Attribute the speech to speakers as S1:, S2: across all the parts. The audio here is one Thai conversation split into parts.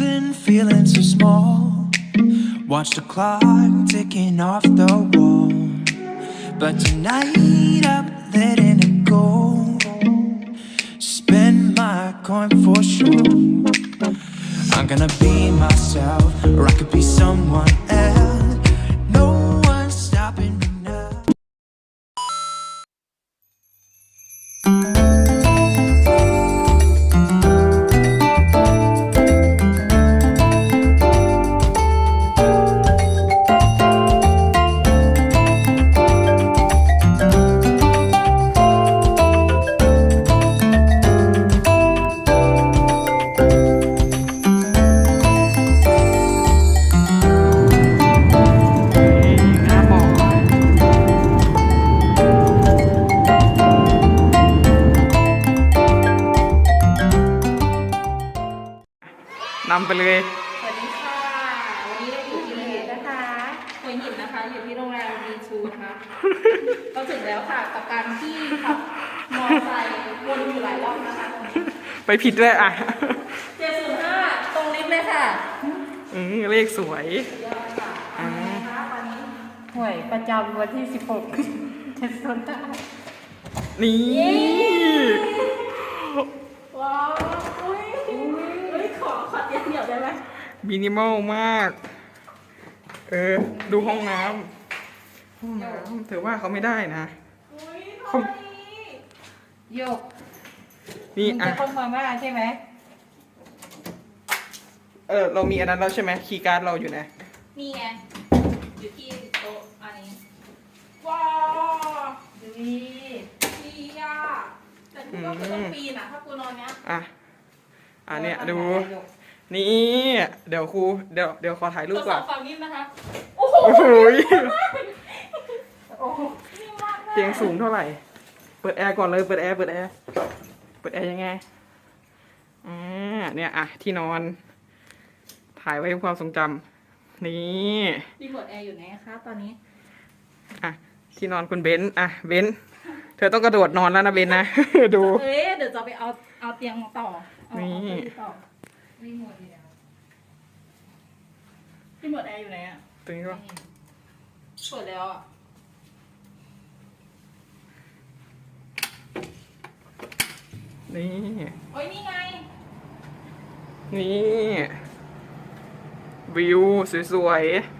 S1: been feeling so small. Watch the clock ticking off the wall. But tonight I'm letting it go. Spend my coin for sure. I'm gonna be myself, or I could be someone else.
S2: ไปเลย
S3: สวัสดีค่ะ วันนี้เราอยู่ที่ไหนนะคะหัวหินนะคะ อยู่ที่โรงแรมดีชูนะคะเราถึงแล้วค่ะกับการที่ขับมอเตอร์ไซค์วนอยู่หลายรอบนะคะ
S2: ไปผิดด้วยอะ
S3: เจ็ดศูนย์ห้าตรงลิฟต์เลยค่ะ
S2: อืมเลขสวย
S3: ยอดค่ะ
S2: อ่า
S3: นะคะวันนี้หวยประจำวันที่สิบหกเจ็ดศูนย์ห้า
S2: นี่
S3: ว้าวอุ้ยอุ้ย ขอขอเตียงเดี่ยวได้ไหม
S2: มินิมอลมาก เออ ดูห้องน้ำห้องน้ำเธอว่าเขาไม่ได้นะ
S3: อุ้ย
S2: เขา
S3: โยก
S2: นี่
S3: มึง
S2: อะ
S3: จะคนมาม่าใช่ไหม
S2: เออ เรามีอันนั้นแล้วใช่ไหมคีย์การ์ดเราอยู่ไหน
S3: นี่ไง อยู่ที่โต๊ะอันนี้ ว้าวดูดีดีอะแต่กูว่ากูต้องปีนอะ ถ้ากูนอนเนี้ย
S2: อะ อะเนี่ยดู นี่ เดี๋ยวครู เดี๋ยวเดี๋ยวขอถ่ายรู
S3: ท
S2: ป
S3: ดส
S2: ก่อ
S3: อนบฝั่งนี้นะคะ โอ้โห
S2: โอ้โหย
S3: โอ้โหนิ่มมาก
S2: เตียงสูงเท่าไหร่ เปิดแอร์ก่อนเลย เปิดแอร์ เปิดแอร์ เปิดแอร์ยังไง อ่า เนี่ยอะที่นอน ถ่ายไว้เป็นความทรงจำนี่
S3: รีโมทแอร์อยู่ไหนคะตอนนี้
S2: อะ ที่นอนคุณเบนซ์อะ เบนซ์เธอต้องกระโดดนอนแล้วนะเบนซ์นะ ดู
S3: เอ้ยเดี๋ยวจะไปเอาเอาเตียงต่อเอา
S2: นี่
S3: เอาเตียงต่อรีโมทอยู่ไหนวะรีโมทแอร์อยู่ไหนอะ
S2: ตรงนี้ก็
S3: เปิดแล้วอะ
S2: นี่
S3: โอ้ยนี่ไง
S2: นี่ วิวสวยๆ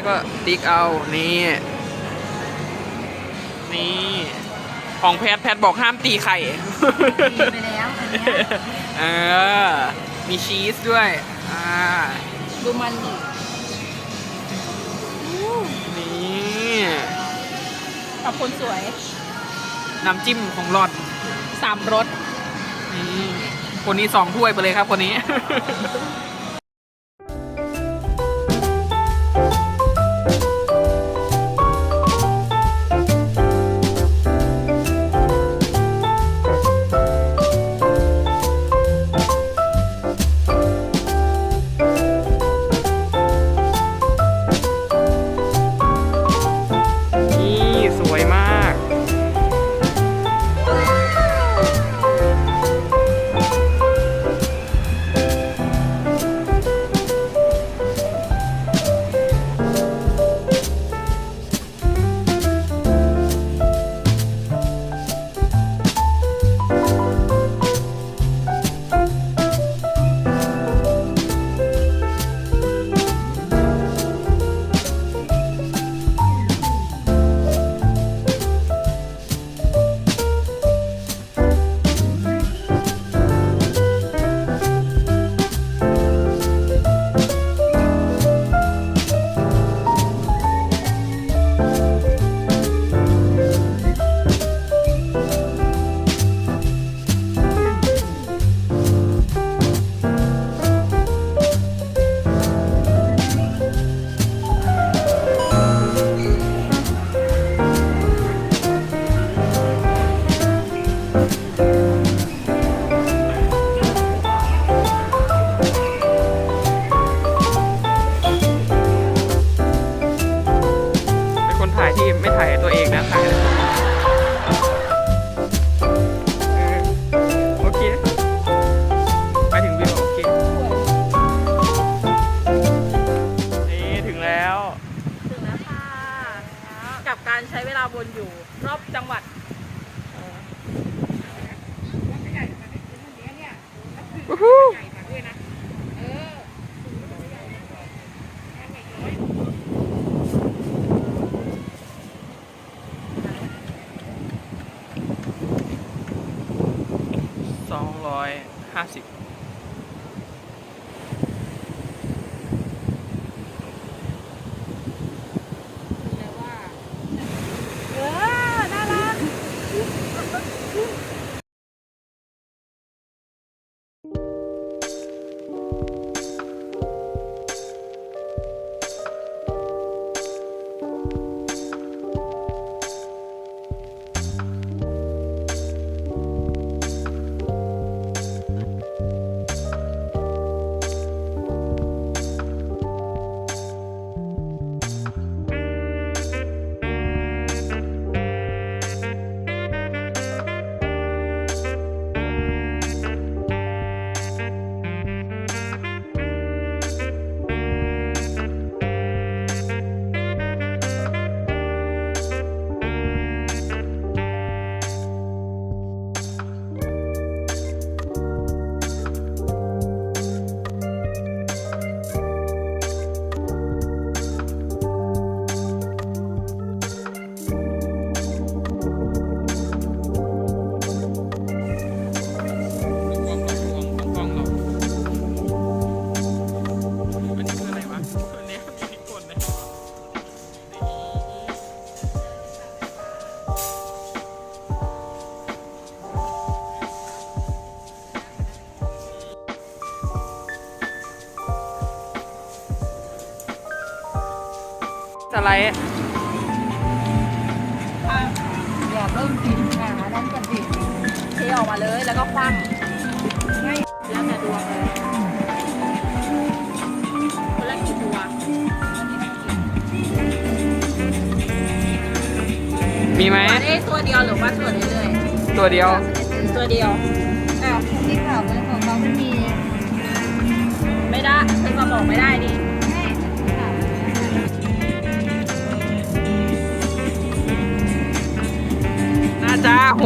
S2: กได้ก็ติ๊กเอานี่นี่ของแพทแพทบอกห้ามตีไข่
S3: ตีไปแล้วอันเนี้ย
S2: เออมีชีสด้วยอ่า
S3: ดูมันดิ
S2: นี่
S3: ขอบคนสวย
S2: น้ำจิ้มของหลอด
S3: สามรส
S2: นี่คนนี้สองถ้วยไปเลยครับคนนี้นี่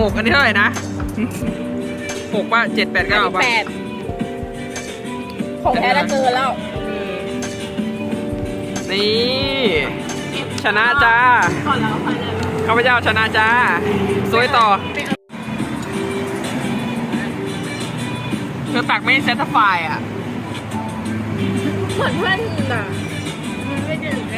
S2: ก
S4: อันนี้
S3: เท่าไหร่
S5: นะ
S4: หกป่ะเจ็ดแปดเก้าป่ะ
S3: แปดของแท้แล้วเกินแล้ว
S4: นี่ ชนะจ้า
S3: ก่อนแล้วค่อยเลย
S4: ข้าพเจ้าชนะจ้าสวยต่อเธอตักไม่เซตไฟอะ
S3: เหมือนเพื่อนอะ
S5: มันไม่ถึงแ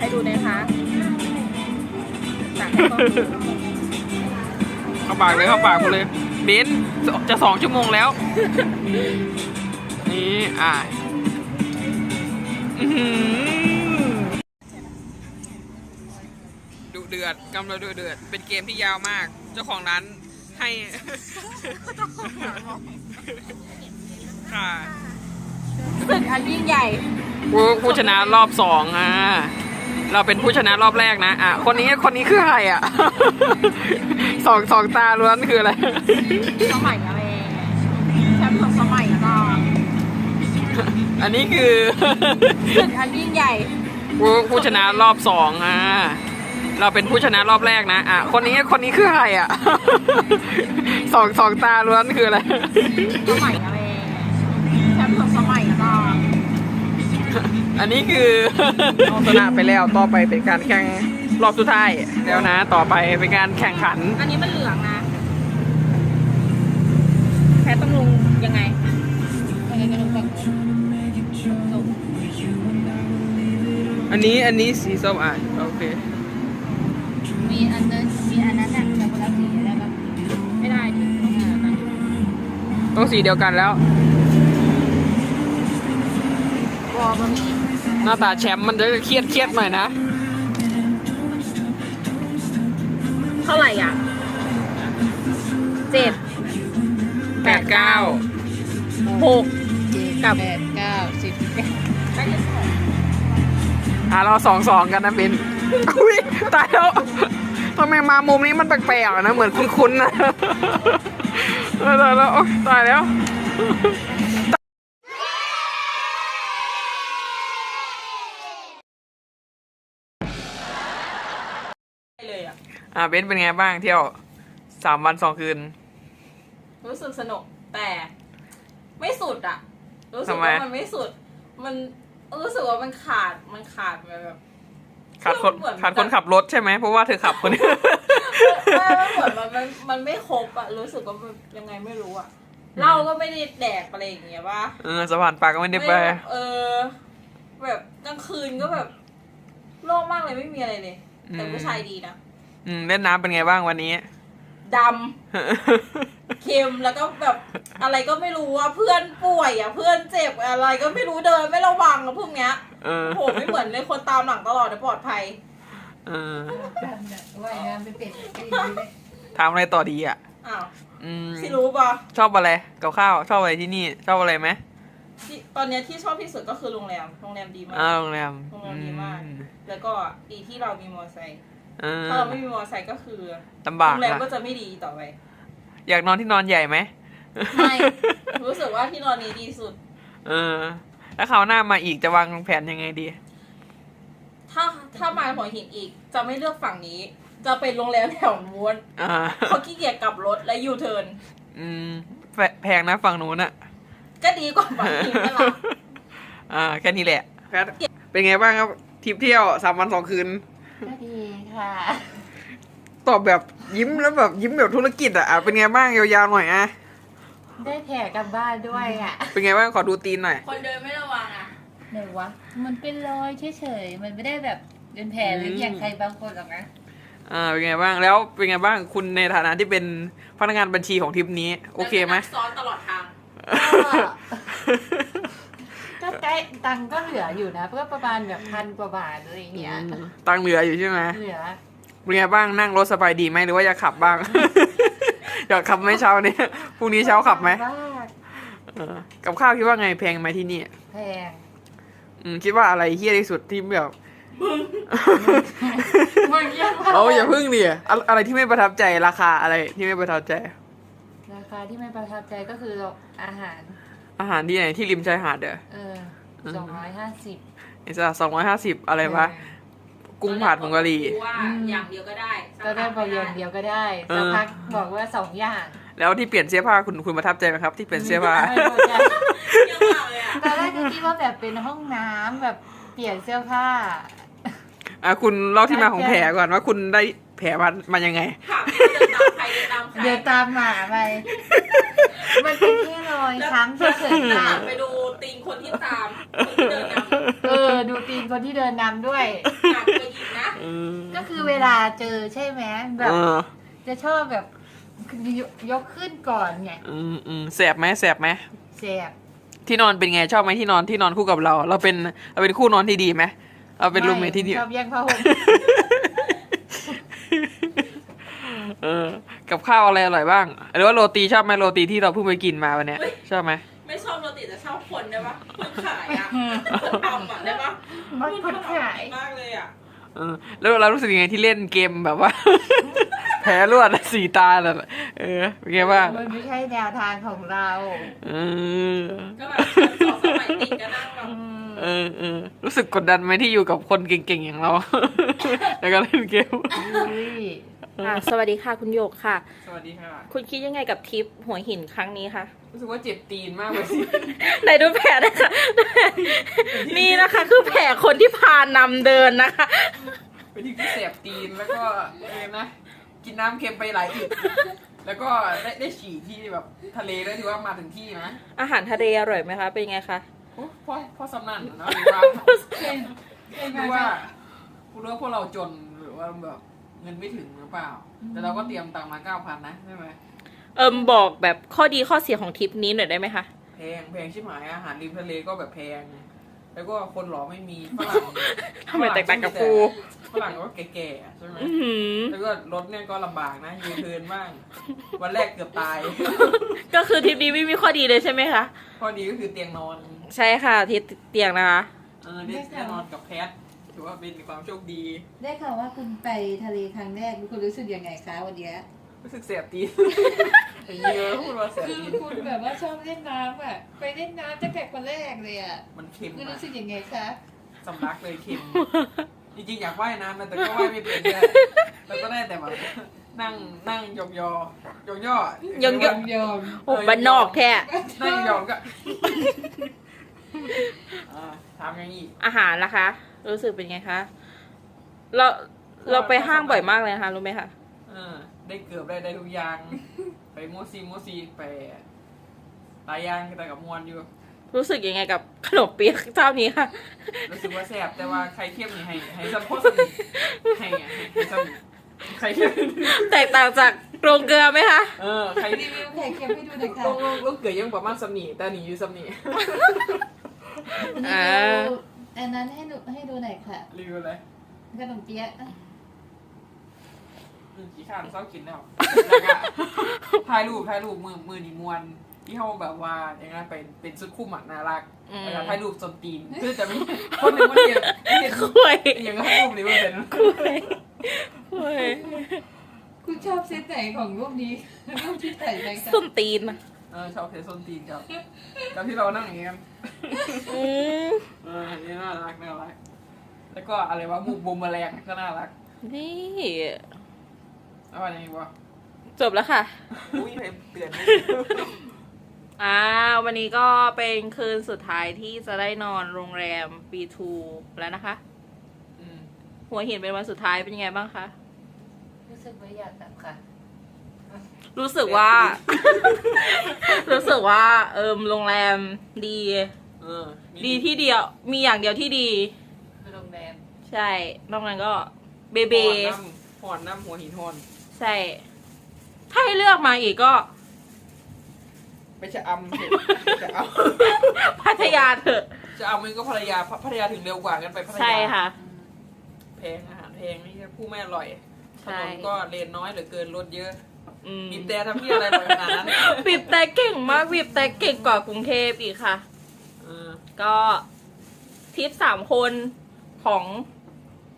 S5: ให้
S3: ดูนะคะตักให้กล้องดู
S4: เข้าปากเลยเข้าปากกูเลยเบนซ์จะสองชั่วโมงแล้ว นี่อะอื้อหือดุเดือดกำลังดุเดือด เป็นเกมที่ยาวมาก เจ้าของร้านให้ ค่ะ
S3: ศึกอันยิ่งใหญ่
S4: ผู้ผู้ชนะรอบสองอะ เราเป็นผู้ชนะรอบแรกนะอะคนนี้คนนี้คือใครอะ สองสองตาล้วนคืออะไร
S3: สมัยอะไรแชมป์ของสมัยก่อน
S4: อันนี้คือ
S3: ศึกอันยิ่งใหญ่
S4: ผู้ผู้ชนะรอบสองอะเราเป็นผู้ชนะรอบแรกนะอะคนนี้คนนี้คือใครอะสองสองตาล้วนคืออะไร
S3: สมัยอะไร
S4: อันนี้คือชนะไปแล้วต่อไปเป็นการแข่งรอบสุดท้ายแล้วนะ ต่อไปเป็นการแข่งขัน
S3: อันนี้มันเหลืองนะ แพ้ต้องลงยังไง
S5: มันจะลงฝั่งนู้น
S4: อันนี้อันนี้สีส้มอะโอเค
S5: มีอันนั้นมีอันนั้นอะแต่คนละสีแล้วก็
S3: ไม่ได้ดิ
S4: ต้องสีเดียวกันแล้ว
S3: วอลมันมี
S4: หน้าตาแชมป์มันจะเครียดเครียดๆหน่อยนะ
S3: เท่าไหร่อะเจ็ด
S4: แปดเก้า
S3: หก
S5: เจ็ด
S3: กับ
S5: แปดเก้าสิบ
S4: อะเราสองสองกันนะเป็นอุ้ยตายแล้วทำไมมามุมนี้มันแปลกๆอะนะ เหมือนคุ้นๆนะเออตายแล้วโอ๊ยตายแล้ว
S3: เลย อะ
S4: อะเบนเป็นไงบ้างเที่ยวสามวันสองคืน
S3: รู้สึกสนุกแต่ไม่สุดอะรู้สึก
S4: ทำไม
S3: ว่ามันไม่สุด มันรู้สึกว่ามันขาดมันขาดไปแบบ
S4: ขาดคน
S3: เหมือน
S4: ขาดคนขับรถใช่ไหมเพราะว่าเธอขับคนเดียว
S3: ไม่ไม่เหมือนมันมันมันไม่ครบอะรู้สึกว่ามันยังไงไม่รู้อะเหล้าก็ไม่ได้แดกอะไรอย่างเงี้ยป่ะ
S4: เออสะพานปลาก็ไม่ได้ไป
S3: ม่เออ แบบกลางคืนก็แบบโล่งมากเลยไม่มีอะไรเลย แต่
S4: อืม
S3: ผู้ชายดีนะ
S4: อืมเล่นน้ำเป็นไงบ้างวันนี้
S3: ดำ เค็มแล้วก็แบบอะไรก็ไม่รู้อะเพื่อนป่วยอะเพื่อนเจ็บอะไรก็ไม่รู้เดินไม่ระวังอะพวกเนี้ย
S4: เออ
S3: โหไม่เหมือนเลยคนตามหลังตลอดนะปลอดภัย
S4: เออ
S5: ว่ายน้ำไปเป็ดไปดีเลย
S4: ถามอะไรต่อดีอะ
S3: อ้าว
S4: อืม
S3: สิรู้ป่ะ
S4: ชอบอะไรกับข้าวชอบอะไรที่นี่ ชอบอะไรไหม
S3: ที่ตอนเนี้ยที่ชอบที่สุดก็คือโรงแรม โรงแรมดีมาก
S4: อ้าวโรงแรม
S3: โรงแรมดีมาก
S4: อื
S3: แล้วก็ดีที่เรามีมอเตอร์ไซค์
S4: เออ
S3: ถ้าเราไม่มีมอเตอร์ไซค์ก็คือ
S4: ลำบาก
S3: โรงแรม
S4: อะ
S3: ก็จะไม่ดีต่อไป
S4: อยากนอนที่นอนใหญ่ไหม
S3: ไม่รู้สึกว่าที่นอนนี้ดีสุด
S4: เออ แล้วคราวหน้ามาอีกจะวางแผนยังไงดี
S3: ถ้าถ้ามาหัวหินอีกจะไม่เลือกฝั่งนี้ จะเป็นโรงแรมแถวนู้น
S4: อ่า
S3: เขาขี้เกียจกลับรถและยูเทิร์น
S4: อืมแพแพงนะฝั่งนู้นอะ
S3: ก็ดีกว่าฝั่งนี้นั่นแหละ
S4: อ่าแค่นี้แหละแพทเป็นไงบ้างครับทริปเที่ยวสามวันสองคืน
S5: ก็ดี ค่ะ
S4: ตอบแบบยิ้มแล้วแบบยิ้มแบบธุรกิจอะอะเป็นไงบ้างยาวๆหน่อยอะ
S5: ได้แผลกลับบ้านด้วยอะ
S4: เป็นไงบ้างขอดูตีนหน่อย
S3: คนเดินไม่ระวังอะ
S5: ไหนวะ มันเป็นรอยเฉยๆ มันไม่ได้แบบเป็นแผลหรืออย่างใครบางคนหรอกนะ
S4: อ่าเป็นไงบ้างแล้วเป็นไงบ้างคุณในฐานะที่เป็นพนักงานบัญชีของทริปนี้ โอเคไหม
S3: ซ้อนตลอดทาง
S5: ก็ ได้ตังค์ก็เหลืออยู่นะก็ประมาณแบบพันกว่าบาทอะไรอย่างเงี้ย
S4: ตังค์เหลืออยู่ใช่ไหม
S5: เหลือ
S4: เป็นไงบ้างนั่งรถสบายดีไหมหรือว่าอยากขับบ้าง อยากขับไหมเช้านี้พรุ่งนี้เช้าขับไหม
S5: บ้าง
S4: เออกับข้าวคิดว่าไงแพงไหมที่นี่
S5: แพง
S4: อืมคิดว่าอะไรเฮี้ยที่สุดที่แบบ
S5: มึงยัง
S4: เอาอย่าพึ่งดิอะอะไรที่ไม่ประทับใจราคาอะไรที่ไม่ประทับใจ
S5: ราคาที่ไม่ประทับใจก็คืออาหาร
S4: อาหารที่ไหนที่ริมชายหาดเด้อ
S5: เออสองร้อยห้าสิบ
S4: ไอ้สัสสองร้อยห้าสิบอะไรวะกุ้งผัดผงกะหรี่
S3: ว่าอย่างเดียวก็ได้
S5: ก็ได้พออย่างเดียวก็ได้
S4: เออ
S5: สักพักบอกว่าสองอย่าง
S4: แล้วที่เปลี่ยนเสื้อผ้าคุณคุณประทับใจไหมครับ ที่เปลี่ยนเสื้อผ้า
S5: ไม่พอใจ
S3: เยอะมากเลยอะ
S5: ตอนแรกก็คิดว่าแบบเป็นห้องน้ำแบบเปลี่ยนเสื้อผ้า
S4: อะคุณเล่าที่มาของแผลก่อนว่าคุณได้แผลมามายังไง
S3: ถามเดินตามใครเดินตามใคร
S5: เดินตามหมาไป มันเป็นแค่รอยช้ำเฉยๆ
S3: ตา
S5: ค่ะ
S3: มไปดูตีนคนที่ตามคนที่เดินนำ
S5: เออ ดูตีนคนที่เดินนำด้วย
S3: หนักไปอีกนะ
S5: ก็คือเวลาเจอใช่ไหมแบบ
S4: เออ
S5: จะชอบแบบยกขึ้นก่อนไง
S4: อืมอืมแสบไหมแสบไหม
S5: แสบ
S4: ที่นอนเป็นไงชอบไหมที่นอนที่นอนคู่กับเรา เราเป็นเราเป็นคู่นอนที่ดีไหมเราเป็นรูมเมทที่ดี
S5: ชอบแย่งผ้าห่ม
S4: เออ กับข้าวอะไรอร่อยบ้าง หรือว่าโรตีชอบไหมโรตีที่เราเพิ่งไปกินมาวันเนี้ยชอบไหม
S3: ไม่ชอบโรตีแต่ชอบคนได้ปะคนขายอะคนทำอะได้ปะ
S5: มันคนขาย
S3: มากเลยอะ
S4: เออแล้วเรารู้สึกยังไงที่เล่นเกมแบบว่า แพ้รวดสีตาแบบเออเป็นไงบ้าง
S5: มันไม่ใช่แนวทางของเรา
S4: เออ
S3: ก็แบบสองสมัยติดก็นั่งแบบ
S5: อืม
S4: เออเออรู้สึกกดดันไหมที่อยู่กับคนเก่งๆอย่างเรา แล้วก็เล่นเกม
S5: อุ้ย
S3: อะสวัสดีค่ะคุณโยกค่ะ
S4: สวัสดีค่ะ
S3: คุณคิดยังไงกับทริปหัวหินครั้งนี้คะ
S4: รู้สึกว่าเจ็บตีนมากเลยสิ
S3: ไหนดูแผลนะคะนี่นะคะคือแผลคนที่พานำเดินนะคะ
S4: เป็นที่แสบตีนแล้วก็เออนะกินน้ำเค็มไปหลายอึดแล้วก็ได้ได้ฉี่ที่แบบทะเลด้วยถือว่ามาถึงที่นะ
S3: อาหารทะเลอร่อยไหมคะ เป็นไงคะ
S4: โอ้พ่อพ่อสำนันเนอะหรือว่าหรือว่าคุณรู้ว่าพวกเราจนหรือว่าแบบ เงินไม่ถึงหรือเปล่า แต่เราก็เตรียมตังค์มาเก้าพันนะใช่ไหม
S3: เอิมบอกแบบข้อดีข้อเสียของทริปนี้หน่อยได้ไหมคะ
S4: แพงแพงชิบหายอาหารริมทะเลก็แบบแพง แล้วก็คนหล่อไม่มีฝรั่งทำไมแตกต่างกับกูฝรั่งก็แก่ๆใช่ไหม
S3: อื้อหือ
S4: แล้วก็รถเนี่ยก็ลำบากนะยืนเทินบ้าง วันแรกเกือบตาย
S3: ก็คือทริปนี้ไม่มีข้อดีเลยใช่ไหมคะ
S4: ข้อดีก็คือเตียงนอน
S3: ใช่ค่ะที่เตียงนะคะ
S4: เออได้ได้นอนกับแพท ถือว่าเป็นความโชคดี
S5: ได้ข่าวว่าคุณไปทะเลครั้งแรกคุณรู้สึกยังไงคะวันเนี้ย
S4: รู้สึกเสียบตีนอย่างนี้เลยพูดว่าเสียบ
S5: คือ
S4: ตีน
S5: คุณแบบว่าชอบเล่นน้ำอะ ไปเล่นน้ำตั้งแต่คนแรกเลยอะ
S4: มันเค็ม
S5: คุณ
S4: อะ
S5: รู้สึกยังไงคะ
S4: สำลักเลยเค็มจริงๆอยากว่ายน้ำนะแต่ก็ว่ายไม่เป็นเลยแล้วก็ได้แต่แบบนั่งนั่งยองยอยองย่อย
S3: องย่อ
S5: ยอม
S3: โอ้บ้านนอกแท้
S4: นั่งยองก็อ่าถามอย่างนี้
S3: อาหารล่ะคะ รู้สึกเป็นไงคะ เราเราไปห้างบ่อยมากเลยนะคะรู้ไหมคะ
S4: เออ ได้เกือบได้ได้ทุกอย่าง ไปโมซีโมซีไปหลายอย่างแต่กับมวนอยู่
S3: รู้สึกยังไงกับขนมเปี๊ยกเจ้านี้ค่ะ
S4: รู้สึกว่าแซ่บแต่ว่าใครเข้มนี่ให้ให้ซัพพอร์ตสนิทให้ให้ให้สนิทใครเข้ม
S3: แตกต่างจากโรงเกลือไหมคะ
S4: เออใคร
S5: รีวิวไข่เค็มให้ดูหน่อยค่ะ
S4: ลงลงลงเกิดยังประมาณสำนีแต่หนีอยู่สำนี
S5: รี
S3: อ่า
S5: วิว อันนั้นให้ดูให้ดูหน่อยค่ะ
S4: รีวิวเลย
S5: ขนมเปี๊ยะ
S4: อืมขี้ข้านเศร้ากินแล้วแล้วก็ถ่ายรูปถ่ายรูปมือมือนี่มวนที่เขาแบบว่าอย่างนั้นเป็นเป็นชุดคู่หมักน่ารัก
S3: อืม
S4: แล้วก็ถ่ายรูปจนตีนคือจะมีคนหนึ่งมันเห็นเห็น
S3: คุย
S4: อย่างนั้นรูปนี้มันเป็น
S3: คุยคุย
S5: คุณชอบเซตไหนของรูปนี้รูปที่ใส่ไหนคะ
S3: ส้นตีนอะ
S4: เออชอบเทส้นตีนครับกับที่เรานั่งอย่างเงี้ย
S3: อืม
S4: เอออันนี่น่ารักน่ารัก แล้วก็อะไรวะมุกบูมแมลงก็น่ารัก
S3: นี่
S4: แล้วอะไรอีกวะ
S3: จบแล้วค่ะ
S4: อุ้ยเตือนไม่
S3: อ่าวันนี้ก็เป็นคืนสุดท้ายที่จะได้นอนโรงแรม B2 แล้วนะคะ
S4: อืม
S3: หัวหินเป็นวันสุดท้ายเป็นยังไงบ้างคะ
S5: รู้สึกว่าอยากกลับค่ะ
S3: รู้สึกว่า รู้สึกว่า เอิมโรงแรมดี
S4: เออมี
S3: ดีที่เดียว มีอย่างเดียวที่ดี
S5: คือโรงแรม
S3: ใช่นอกนั้นก็เบเบ
S4: หอนน้ำหอนน้ำหัวหินหอน
S3: ใช่ ถ้าให้เลือกมาอีกก็
S4: ไปจะอำเถอะจะเอา
S3: พัทยาเถอะ
S4: จะเอามันก็ภรรยาพัทยาถึงเร็วกว่ากันไปพัทยา
S3: ใช่ค่ะ
S4: แพงอาหารแพงนี่ผู้ไม่อร่อยถ
S3: ใช่
S4: นนก็เลนน้อยเหลือเกินรถเยอะ
S3: อืม
S4: บีบแต่ทำที่อะไรบ่อยขนาดนั้น
S3: บีบแต่เก่งมากบีบแต่เก่งกว่ากรุงเทพอีกค่ะ
S4: เออ
S3: ก็ทริปสามคนของ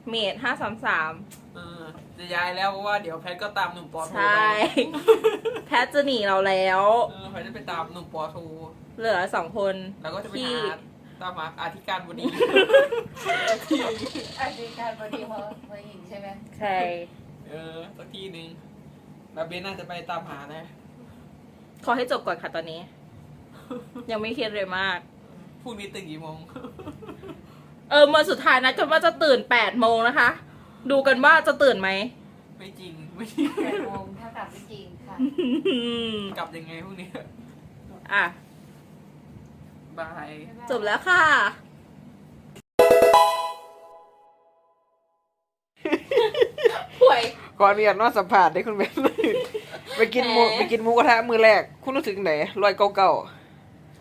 S3: เมดห้าสามสาม
S4: เออจะย้ายแล้วเพราะว่าเดี๋ยวแพทก็ตามหนุ่มปอโท
S3: ใช่ แพทจะหนีเราแล้ว
S4: เออแพทจะไปตามหนุ่มปอโท
S3: เหลือสองคน
S4: แล้วก็จะไป
S3: ที่
S4: หาตามหาอธิการบดี
S5: อาจจะการพอดีพอพอหินใช่ไหม
S3: ใช่
S4: เออสักที่หนึ่งแบบเบนน่าจะไปตามหานะ
S3: ขอให้จบก่อนค่ะตอนนี้ ยังไม่เครียดเลยมาก
S4: พรุ่งนี้ตื่นกี่โมง
S3: เออวันสุดท้ายนะกันว่าจะตื่นแปดโมงนะคะ ดูกันว่าจะตื่นไหม
S4: ไม่จริง ไม่จริง
S5: แปดโมงถ้ากลับไม่จริงค่ะ
S4: กลับยังไงพรุ่งนี้
S3: อะ
S4: บาย
S3: จบแล้วค่ะ
S4: ก่อนเรียนว่าสัมผัสได้คุณเบนไปกินหมู
S3: แหม
S4: ไปกินหมูกระทะมือแรก คุณรู้สึกไหนรอยเก่า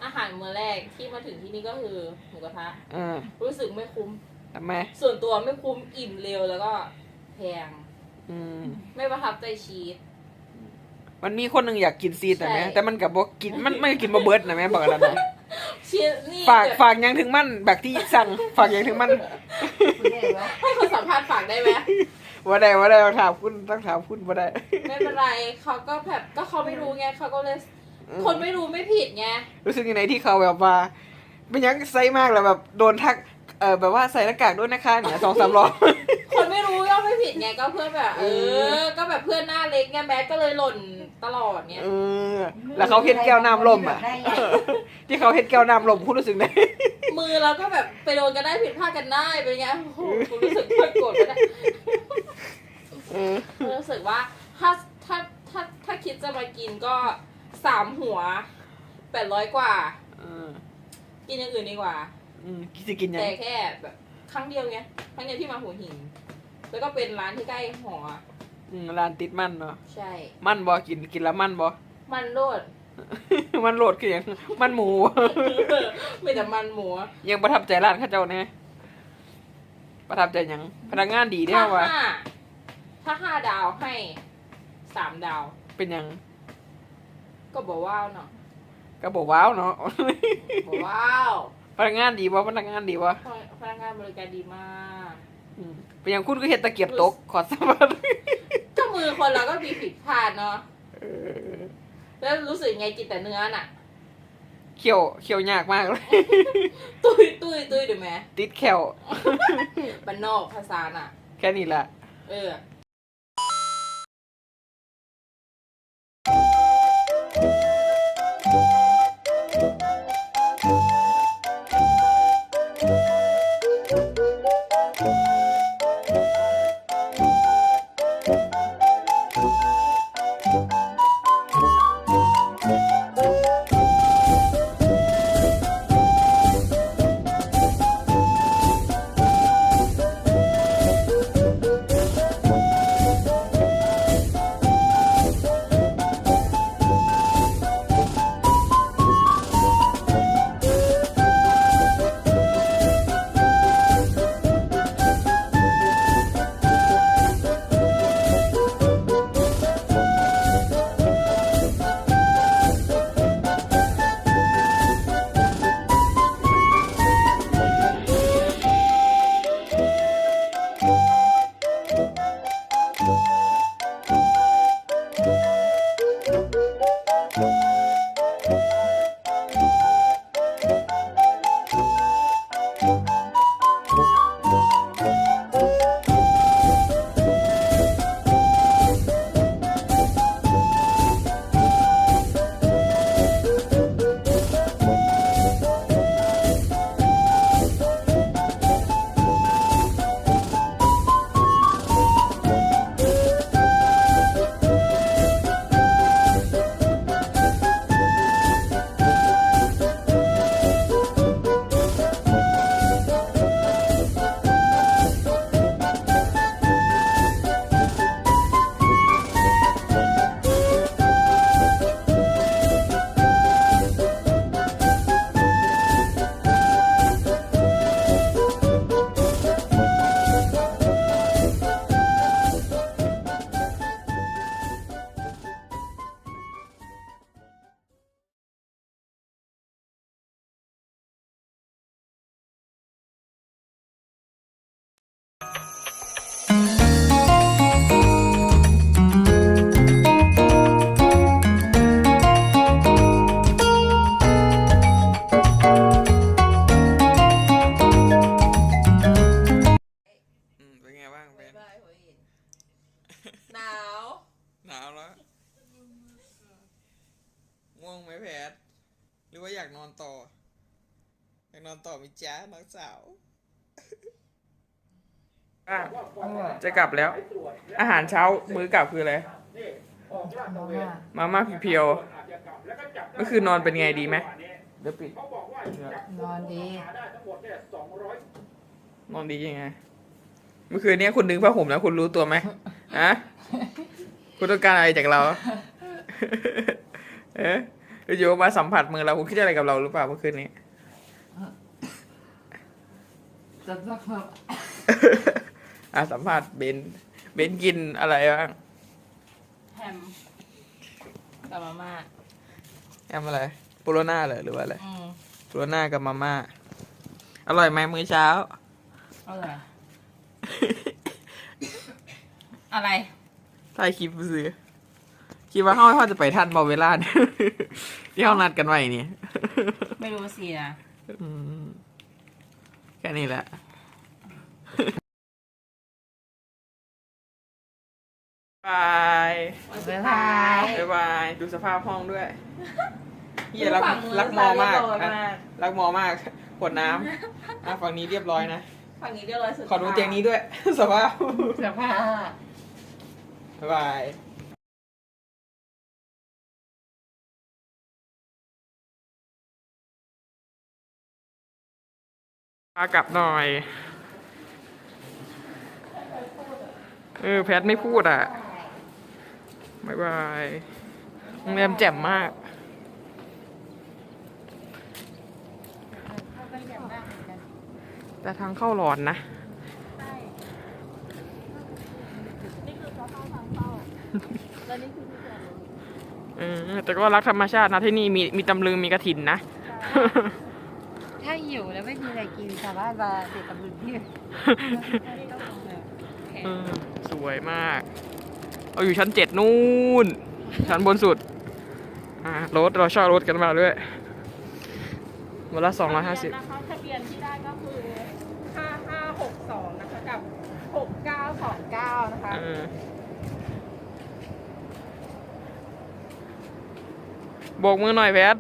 S3: อาหารมื้อแรกที่มาถึงที่นี่ก็คือหมูกระทะ
S4: ๆเออ
S3: รู้สึกไม่คุ้ม
S4: ทำไม
S3: ส่วนตัวไม่คุ้มอิ่มเร็วแล้วก็แพง
S4: อืม
S3: ไม่ประทับใจชีส
S4: มันมีคนหนึ่งอยากกินซีดนะแม่
S3: ใช่
S4: แต่มันกับบอกกินมันไม่กินมาเบิร์ดนะแม่บอกแล้วนะ
S3: ชีสนี่
S4: ฝาก
S3: แบบ
S4: ฝากยังถึงมันแบบที่สั่งฝากยังถึงมัน
S5: คุณเห็นไหม
S3: ให้คนสัมภาษณ์ฝากได้ไหม
S4: ว่าได้ว่าได้ต้องถามคุณต้องถามคุณว่าได้
S3: ไม่เป็นไรเขาก็แบบก็เขาไม่รู้ไงเขาก็เลย
S4: อืม
S3: คนไม่รู้ไม่ผิดไง
S4: รู้สึกยังไงที่เขาแบบว่าเป็นยังไซมากแล้วแบบโดนทักเออแบบว่าใส่หน้ากากด้วยนะคะเนี่ยสองสามรอบ
S3: ดไงก็เพื่อนแบบเอ
S4: เอ
S3: อ ก็แบบเพื่อนหน้าเล็กไงแมสก็เลยหล่นตลอดเนี้ย
S4: เออ แล้วเขาเห็นแก้วน้ำลมอะ ที่เขาเห็นแก้วน้ำลมคุณรู้สึกไง
S3: มือเราก็แบบไปโดนกันได้ผิดพลาดกันได้เป็นไงโอ้โหกูรู้สึกโคตรโกรธไปได้
S4: เออ
S3: รู้สึกว่าถ้าถ้าถ้าถ้าคิดจะมากินก็สามหัวแปดร้อยกว่า
S4: เออ
S3: กินอย่างอื่นดีกว่า
S4: อืมคิดจะกินยัง
S3: แต่แค่แบบครั้งเดียวไงครั้งเดียวที่มาหัวหิน แล้วก็เป็นร้านที่ใกล้หอ
S4: อืมร้านติดมันเนาะ
S3: ใช่
S4: มันบ่กินกินแล้วมันบ่
S3: มันโลด
S4: มันโหลดคือหยังมันหมู
S3: ไม่แต่มันหมูอะ
S4: ยังประทับใจร้านเข้าเจ้าเนี่ยประทับใจหยังพนักงานดีเด้
S3: ถ้า
S4: อวะ
S3: ห้าถ้าห้าดาวให้สามดาว
S4: เป็นหยัง
S3: ก็บอกว้าวเนาะ
S4: ก็บอกว้าวเนาะ
S3: บอกว้าว
S4: พนักงานดีวะพนักงานดีวะ
S3: พนักงานบริการดีมาก
S4: อืม เป็นหยังคุณก็เห็นตะเกียบตกขอสมัคร
S3: เจ้ามือคนเราก็มีผิดพลาดเนาะ
S4: เออ
S3: แล้วรู้สึกไงจิตแต่เนื้อน่ะ
S4: เขี่ยวเขี่ยวยากมากเลย
S3: ตุ้ยตุ้ยตุ้ยเดี๋ยวแม่
S4: ติดแขว
S3: บ้านนอกภาษาน่ะ
S4: แค่นี้แหละ
S3: เออ
S4: อยากนอนต่อมิจ้าน้องสาวจะกลับแล้ว อาหารเช้ามื้อกลับคืออะไร มาม่าเพียวๆเมื่อคืนนอนเป็นไงดีไหมเดี๋ยวปิด
S5: นอนดี
S4: นอนดียังไง เมื่อคืนเนี้ยคุณดึงผ้าห่มแล้วคุณรู้ตัวไหมอะคุณต้องการอะไรจากเรา เอ๊ะอยู่ๆมาสัมผัสมือเราคุณคิดอะไรกับเราหรือเปล่าเมื่อคืนนี้
S5: จะสักพัก
S4: อะสัมผัสเบนเบนกินอะไรบ้าง
S3: แฮมกับมาม่า
S4: แอมอะไรโปโลน่าเหรอหรือว่าอะไร
S3: อืม
S4: โปโลน่ากับมาม่าอร่อยไหมมื้อเช้า
S3: เอาเลยอะไร
S4: ถ่ายคลิปซื้อคิดว่าเขาเขาจะไปทันบอเวลาเนี่ยที่เขานัดกันไว้นี่
S3: ไม่รู้สินะ
S4: อืม แค่นี้แหละบาย
S5: บ๊ายบาย
S4: บายบายดูสภาพห้องด้วยเฮียรักรักมอมากอะรักมอมากขวดน้ำอะฝั่งนี้เรียบร้อยนะ
S3: ฝั่งนี้เรียบร้อยสุด
S4: ขอดูเตียงนี้ด้วย สภาพ
S5: เสื้อผ้า
S4: บ๊ายบาย พากลับหน่อย เออ แพทไม่พูดอะบายบายโรงแรมแจ่มมาก
S2: แต่ทางเข้าหลอนนะเออแต่ก็รักธรรมชาตินะที่นี่มีมีตำลึงมีกระถินนะ
S5: ถ้าหิวแล้วไม่มีอะไรกินสามารถมาเด็ดตำลึงที่
S2: เออสวยมากเราอยู่ชั้นเจ็ดนู่น ชั้นบนสุด อ่ารถเราเช่ารถกันมาด้วยวันละสองร้อยห้าสิบ
S3: นะคะทะเบียนที่ได้ก็คือ5562นะคะกับ6929นะคะ
S2: โบกมือหน่อยแพท